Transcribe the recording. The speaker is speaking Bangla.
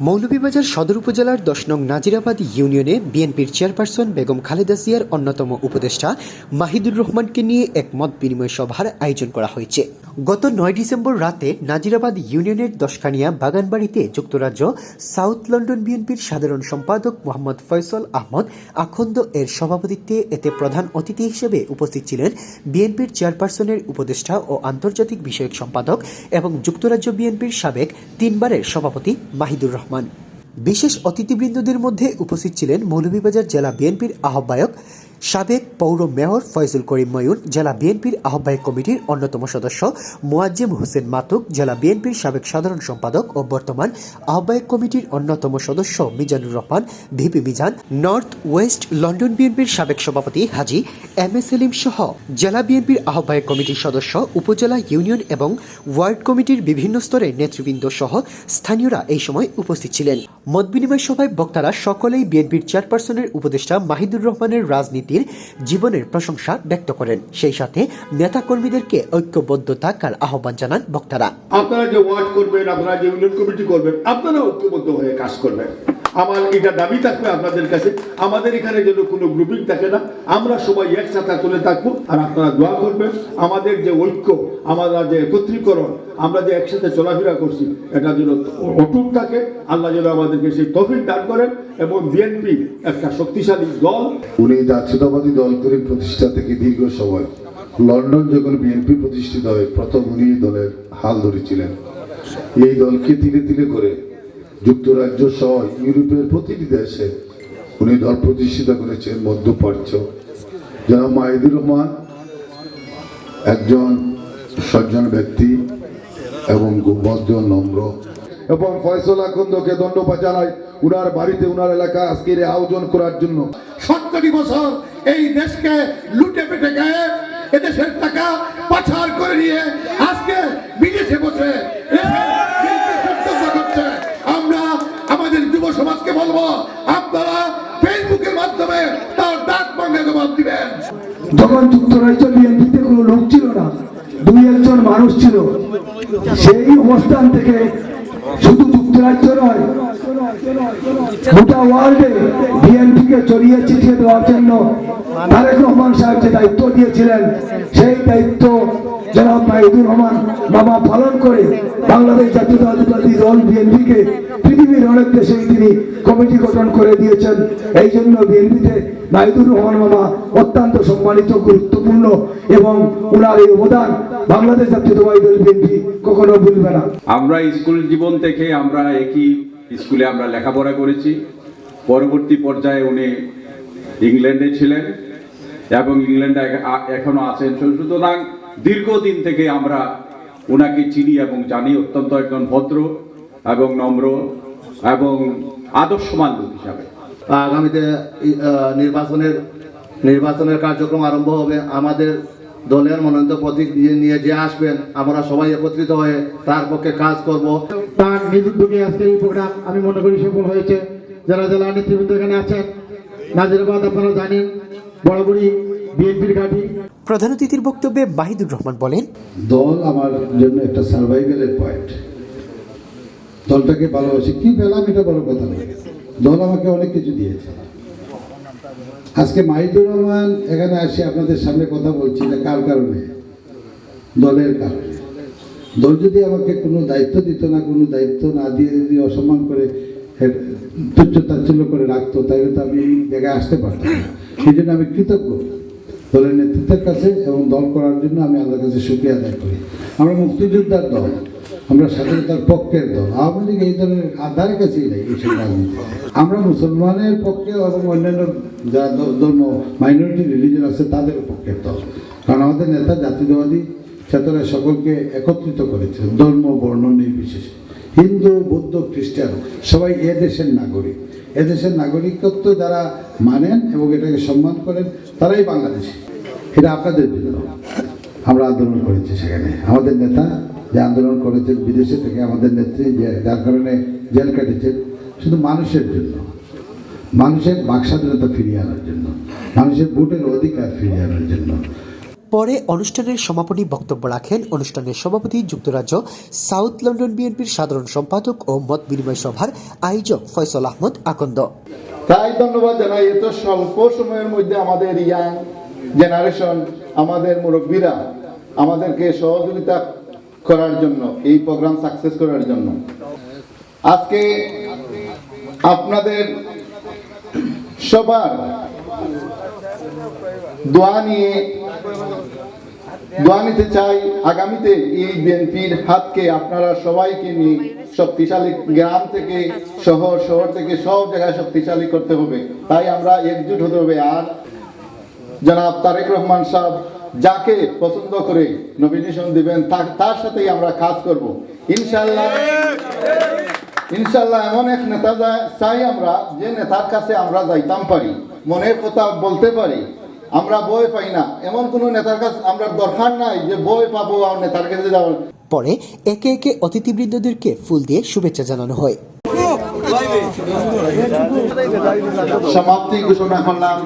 মৌলভীবাজার সদর উপজেলার দশ নং নাজিরাবাদ ইউনিয়নে বিএনপির চেয়ারপারসন বেগম খালেদা জিয়ার অন্যতম উপদেষ্টা মাহিদুর রহমানকে নিয়ে এক মত বিনিময় সভার আয়োজন করা হয়েছে। গত নয় ডিসেম্বর রাতে নাজিরাবাদ ইউনিয়নের দশকানিয়া বাগানবাড়িতে যুক্তরাজ্য, সাউথ লন্ডন বিএনপির সাধারণ সম্পাদক মোহাম্মদ ফয়সল আহমদ আখন্দ এর সভাপতিত্বে এতে প্রধান অতিথি হিসেবে উপস্থিত ছিলেন বিএনপির চেয়ারপারসনের উপদেষ্টা ও আন্তর্জাতিক বিষয়ক সম্পাদক এবং যুক্তরাজ্য বিএনপির সাবেক তিনবারের সভাপতি মাহিদুর রহমান। বিশেষ অতিথিবৃন্দদের মধ্যে উপস্থিত ছিলেন মৌলভীবাজার জেলা বিএনপির আহ্বায়ক সাবেক পৌর মেয়র ফয়জুল করিম ময়ূর জেলা বিএনপির আহ্বায়ক কমিটির অন্যতম সদস্য মোয়াজ্জেম হোসেন মাতুক, জেলা বিএনপির সাবেক সাধারণ সম্পাদক ও বর্তমান আহ্বায়ক কমিটির অন্যতম সদস্য Mizanur Rahman, VP Mizan, north west London বিএনপির সাবেক সভাপতি হাজি এম এ সেলিম সহ জেলা বিএনপির আহ্বায়ক কমিটির সদস্য, উপজেলা ইউনিয়ন এবং ওয়ার্ড কমিটির বিভিন্ন স্তরের নেতৃবৃন্দ সহ স্থানীয়রা এই সময় উপস্থিত ছিলেন। মত বিনিময় সভায় বক্তারা সকলেই বিএনপির চেয়ারপারসনের উপদেষ্টা মাহিদুর রহমানের রাজনীতির জীবনের প্রশংসা ব্যক্ত করেন। সেই সাথে নেতাকর্মীদেরকে ঐক্যবদ্ধ থাকার আহ্বান জানান বক্তারা। আপনারা যে ওয়ার্ড করবেন, আপনারা যে ইউনিয়ন কমিটি করবেন, আপনারা ঐক্যবদ্ধ হয়ে কাজ করবেন। আমার এটা দাবি থাকবে আপনাদের কাছে। আমাদের এখানে যেন কোনো গ্রুপিং থাকে না, আমরা সবাই একসাথে তুলে থাকব আর আপনারা দোয়া করবেন। আমাদের যে ঐক্য, আমরা যে একত্রীকরণ, আমরা যে একসাথে চলাফেরা করছি, এটা যেন অটুট থাকে। আল্লাহ যেন আমাদেরকে সেই তফিক দান করেন এবং বিএনপি একটা শক্তিশালী দল। উনি জাতীয়তাবাদী দল করে প্রতিষ্ঠা থেকে দীর্ঘ সময় লন্ডন যখন বিএনপি প্রতিষ্ঠিত হয়, প্রথম উনি দলের হাল ধরেছিলেন। এই দলকে ধীরে ধীরে করে যুক্তরাজ্য সহ ইউরোপের প্রতিটি দেশে উনি দল প্রতিষ্ঠিত করেছেন মধ্যপ্রাচ্য। যারা মাহিদুর রহমান একজন সজ্জন ব্যক্তি এবং ভদ্র, নম্র। এবং ফয়সল আকন্দকে ধন্যবাদ জানাই উনার বাড়িতে, উনার এলাকা আজকের আয়োজন করার জন্য। সত্তরটি বছর এই দেশকে লুটে পেটে গিয়ে এদেশের টাকা পাচার করে নিয়ে আজকে বিদেশে বসে দেশের বিরুদ্ধে কর্তব্য করছে আমরা আমাদের যুব বলব আপনারা ফেসবুকের মাধ্যমে তার ডাক জবাব দিবেন। যখন বিএনপিতে কোনো লোক ছিল না, দুই একজন মানুষ ছিল, সেই অবস্থান থেকে শুধু যুক্তরাজ্য নয়, গোটা ওয়ার্ল্ডে বিএনপিকে চড়িয়ে চিঠিয়ে দেওয়ার জন্য তারেক রহমান সাহেব যে দায়িত্ব দিয়েছিলেন। সেই দায়িত্ব জনাব মাহিদুর রহমান বাবা পালন করে বাংলাদেশ জাতীয়তাবাদী দল বিএনপিকে পৃথিবীর অনেক দেশে তিনি কমিটি গঠন করে দিয়েছেন। এই জন্য বিএনপিতে মাহিদুর রহমান মামা অত্যন্ত সম্মানিত, গুরুত্বপূর্ণ এবং ওনার এই অবদান বাংলাদেশ জাতীয়তাবাদী দল বিএনপি কখনো ভুলবে না। আমরা স্কুল জীবন থেকে আমরা একই স্কুলে আমরা লেখাপড়া করেছি। পরবর্তী পর্যায়ে উনি ইংল্যান্ডে ছিলেন এবং ইংল্যান্ডে এখনও আছেন। সুতরাং দীর্ঘদিন থেকে আমরা ওনাকে চিনি এবং জানি অত্যন্ত একজন ভদ্র এবং নম্র এবং আদর্শমান লোক হিসাবে। আগামীতে নির্বাচনের নির্বাচনের কার্যক্রম আরম্ভ হবে। আমাদের দলের মনোনীত প্রতীক নিয়ে নিয়ে যে আসবেন আমরা সবাই একত্রিত হয়ে তার পক্ষে কাজ করব। তার নিজ উদ্যোগে আজকের এই প্রোগ্রাম আমি মনে করি সফল হয়েছে। যারা জেলা নেতৃবৃন্দ এখানে আছেন নাজিরাবাদ আপনারা জানেন বরাবরই বিএনপির ঘাঁটি। প্রধান অতিথির বক্তব্যে মাহিদুর রহমান বলেন দল আমার জন্য একটা সার্ভাইভেলের পয়েন্ট দলটাকে ভালোবাসি। কি পেলাম এটা বড় কথা নয় দল আমাকে অনেক কিছু দিয়েছে। আজকে মাহিদুর রহমান এখানে আসি আপনাদের সামনে কথা বলছি যে কার কারণে? দলের কারণে। দল যদি আমাকে কোনো দায়িত্ব দিত না কোনো দায়িত্ব না দিয়ে যদি অসম্মান করে তুচ্ছ তাচ্ছল্য করে রাখতো তাহলে তো আমি এই জায়গায় আসতে পারতাম না। সেই জন্য আমি কৃতজ্ঞ। দলের নেতৃত্বের কাছে এবং দল করার জন্য আমি আল্লাহর কাছে সুক্রিয়া আদায় করি। আমরা মুক্তিযোদ্ধার দল, আমরা স্বাধীনতার পক্ষের দল। আওয়ামী লীগ এই দলের আধারে কাছেই নেই রাজনীতি। আমরা মুসলমানের পক্ষে এবং অন্যান্য যারা ধর্ম মাইনরিটি রিলিজন আছে, তাদের পক্ষের দল। কারণ আমাদের নেতা জাতীয়তাবাদী চেতনা সকলকে একত্রিত করেছে ধর্ম, বর্ণ নির্বিশেষে। হিন্দু, বৌদ্ধ, খ্রিস্টান, সবাই এ দেশের নাগরিক। এদেশের নাগরিকত্ব যারা মানেন এবং এটাকে সম্মান করেন, তারাই বাংলাদেশি। এটা আপনাদের জন্য আমরা আন্দোলন করেছি সেখানে। আমাদের নেতা যে আন্দোলন করেছেন বিদেশে থেকে, আমাদের নেত্রী যে, যার কারণে জেল কাটেছেন, শুধু মানুষের জন্য। মানুষের বাক স্বাধীনতা ফিরিয়ে আনার জন্য। মানুষের ভোটের অধিকার ফিরিয়ে আনার জন্য। পরে অনুষ্ঠানের সমাপনী বক্তব্য রাখেন অনুষ্ঠানের সভাপতি যুক্তরাজ্য, সাউথ লন্ডন বিএনপির সাধারণ সম্পাদক ও মত বিনিময় সভার আয়োজক ফয়সল আহমদ আকন্দ। তাই ধন্যবাদ জানাই, এত স্বল্প সময়ের মধ্যে আমাদের ইয়াং জেনারেশন, আমাদের মুরব্বীরা আমাদেরকে সহযোগিতা করার জন্য, এই প্রোগ্রাম সাকসেস করার জন্য। আজকে আপনাদের সবার দোয়া নিয়ে, দোয়া নিতে চাই আগামীতে এই বিএনপির হাতকে আপনারা সবাইকে নিয়ে শক্তিশালী গ্রাম থেকে, শহর শহর থেকে সব জায়গায় শক্তিশালী করতে হবে। তাই আমরা একজুট হতে হবে। আর জনাব তারেক রহমান সাহেব যাকে পছন্দ করে নমিনেশন দিবেন, তার সাথেই আমরা কাজ করব। ইনশাল্লাহ ইনশাল্লাহ এমন এক নেতা চাই আমরা, যে নেতার কাছে আমরা যাইতাম পারি। মনের কথা বলতে পারি আমরা বই পাই না। এমন কোন নেতার কাছে আমরা দরকার নাই যে বই পাবো আর নেতার কাছে যাব পরে একে একে অতিথিবৃন্দদেরকে ফুল দিয়ে শুভেচ্ছা জানানো হয়। সমাপ্তি ঘোষণা করলাম।